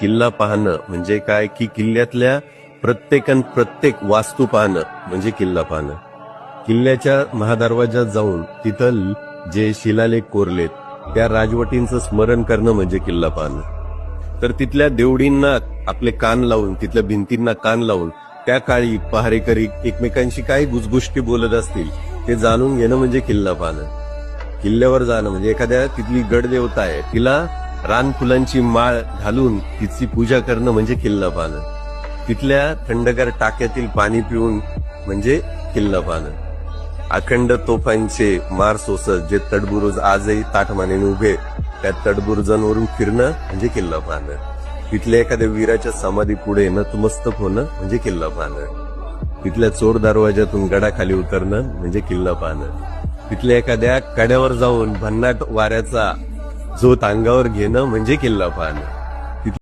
किल्ला पाहणं म्हणजे काय? की किल्ल्यातल्या प्रत्येकान प्रत्येक वास्तू पाहणं म्हणजे किल्ला पाहणं. किल्ल्याच्या महादरवाजात जाऊन तिथं जे शिलालेख कोरलेत त्या राजवटींचं स्मरण करणं म्हणजे किल्ला पाहणं. तर तिथल्या देवडींना आपले कान लावून तिथल्या भिंतींना कान लावून त्या काळी पहारेकरी एकमेकांशी काही गुजगुष्टी बोलत असतील ते जाणून घेणं म्हणजे किल्ला पाहणं. किल्ल्यावर जाणं म्हणजे एखाद्या तिथली गडदेवता आहे तिला रान फुलांची माळ घालून तिची पूजा करणं म्हणजे किल्ला पाहणं तिथल्या थंडगार टाक्यातील पाणी पिऊन म्हणजे किल्ला पाहणं अखंड तोफांचे मार सोसत जे तडबुरुज आजही ताठमानेने उभे त्या तडबुरुजांवरून फिरणं म्हणजे किल्ला पाहणं तिथल्या एखाद्या वीराच्या समाधी पुढे नतमस्तक होणं म्हणजे किल्ला पाहणं तिथल्या चोर दरवाज्यातून गडाखाली उतरणं म्हणजे किल्ला पाहणं तिथल्या एखाद्या कड्यावर जाऊन भन्नाट वाऱ्याचा जो तांगावर घेणं म्हणजे किल्ला पाहणं.